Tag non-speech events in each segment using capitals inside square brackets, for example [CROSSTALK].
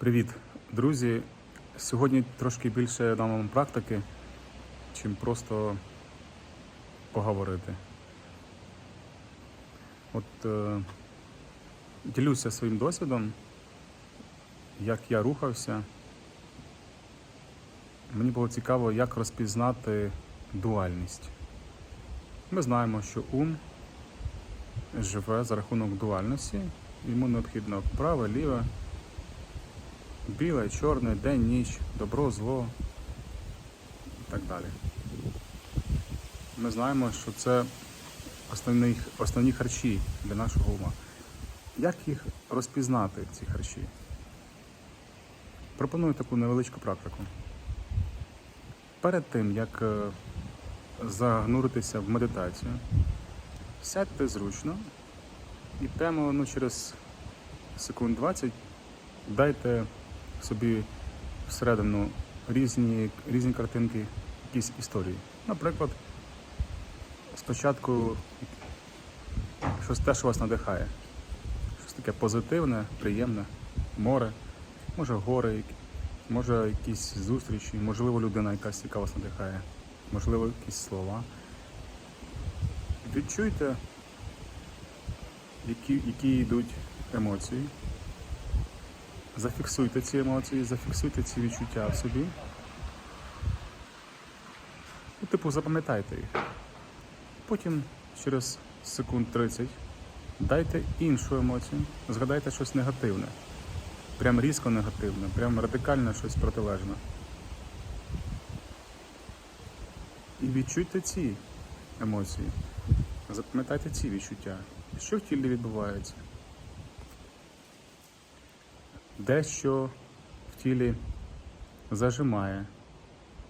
Привіт, друзі! Сьогодні трошки більше дам вам практики, чим просто поговорити. От е, ділюся своїм досвідом, як я рухався. Мені було цікаво, як розпізнати дуальність. Ми знаємо, що ум живе за рахунок дуальності, йому необхідно праве, ліве біле, чорне, день, ніч, добро, зло і так далі. Ми знаємо, що це основні, основні харчі для нашого ума. Як їх розпізнати, ці харчі? Пропоную таку невеличку практику. Перед тим, як е, загнуритися в медитацію, сядьте зручно і прямо ну, через секунд 20 дайте собі всередину різні, різні картинки, якісь історії. Наприклад, спочатку щось те, що вас надихає. Щось таке позитивне, приємне, море, може гори, може якісь зустрічі, можливо, людина якась, яка вас надихає, можливо, якісь слова. Відчуйте, які, які йдуть емоції. Зафіксуйте ці емоції, зафіксуйте ці відчуття в собі. І, типу, запам'ятайте їх. Потім через секунд 30 дайте іншу емоцію, згадайте щось негативне. Прям різко негативне, прям радикально щось протилежне. І відчуйте ці емоції. Запам'ятайте ці відчуття. Що в тілі відбувається? Дещо в тілі зажимає,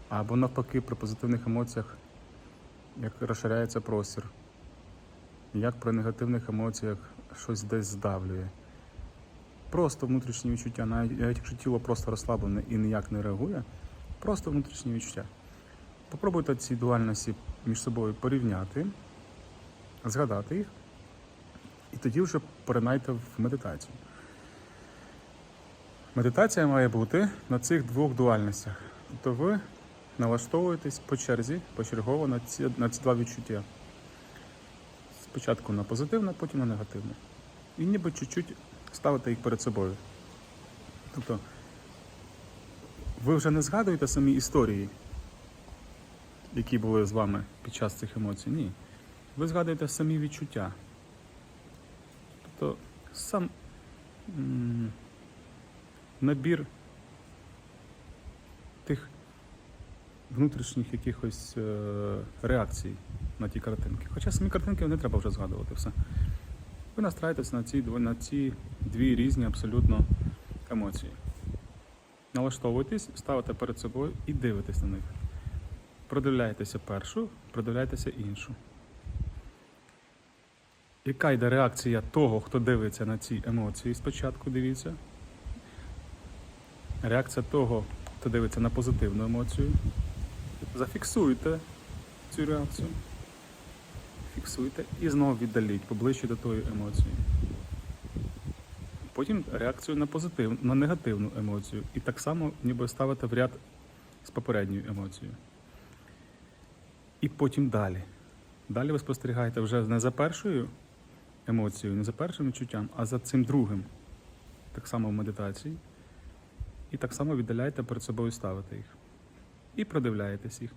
або навпаки при позитивних емоціях як розширяється простір, як при негативних емоціях щось десь здавлює. Просто внутрішні відчуття, навіть якщо тіло просто розслаблене і ніяк не реагує, просто внутрішні відчуття. Попробуйте ці дуальності між собою порівняти, згадати їх, і тоді вже поринайте в медитацію. Медитація має бути на цих двох дуальностях. Тобто ви налаштовуєтесь по черзі, почергово на ці, на ці два відчуття. Спочатку на позитивне, потім на негативне. І ніби чуть-чуть ставите їх перед собою. Тобто ви вже не згадуєте самі історії, які були з вами під час цих емоцій. Ні. Ви згадуєте самі відчуття. Тобто сам. Набір тих внутрішніх якихось е, реакцій на ті картинки. Хоча самі картинки не треба вже згадувати все. Ви настраєтесь на ці, на ці дві різні абсолютно емоції. Налаштовуєтесь, ставите перед собою і дивитесь на них. Продивляєтеся першу, продивляєтеся іншу. Яка йде реакція того, хто дивиться на ці емоції спочатку, дивіться. Реакція того, хто дивиться на позитивну емоцію. Зафіксуйте цю реакцію. Фіксуйте і знову віддаліть поближче до тої емоції. Потім реакцію на позитивну, на негативну емоцію. І так само ніби ставите в ряд з попередньою емоцією. І потім далі. Далі ви спостерігаєте вже не за першою емоцією, не за першим відчуттям, а за цим другим. Так само в медитації. І так само віддаляєте перед собою ставите їх. І продивляєтесь їх.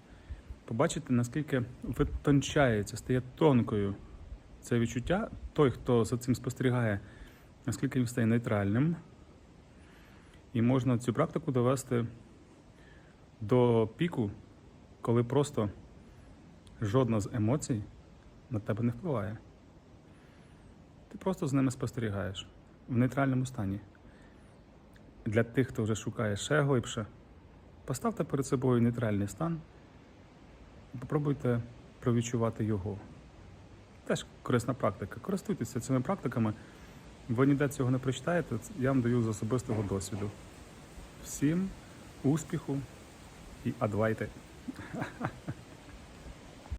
Побачите, наскільки витончається, стає тонкою це відчуття. Той, хто за цим спостерігає, наскільки він стає нейтральним. І можна цю практику довести до піку, коли просто жодна з емоцій на тебе не впливає. Ти просто з ними спостерігаєш в нейтральному стані. Для тих, хто вже шукає ще глибше, поставте перед собою нейтральний стан і попробуйте провідчувати його. Теж корисна практика. Користуйтеся цими практиками. Ви ніде цього не прочитаєте, я вам даю з особистого досвіду. Всім успіху і адвайте! [LAUGHS]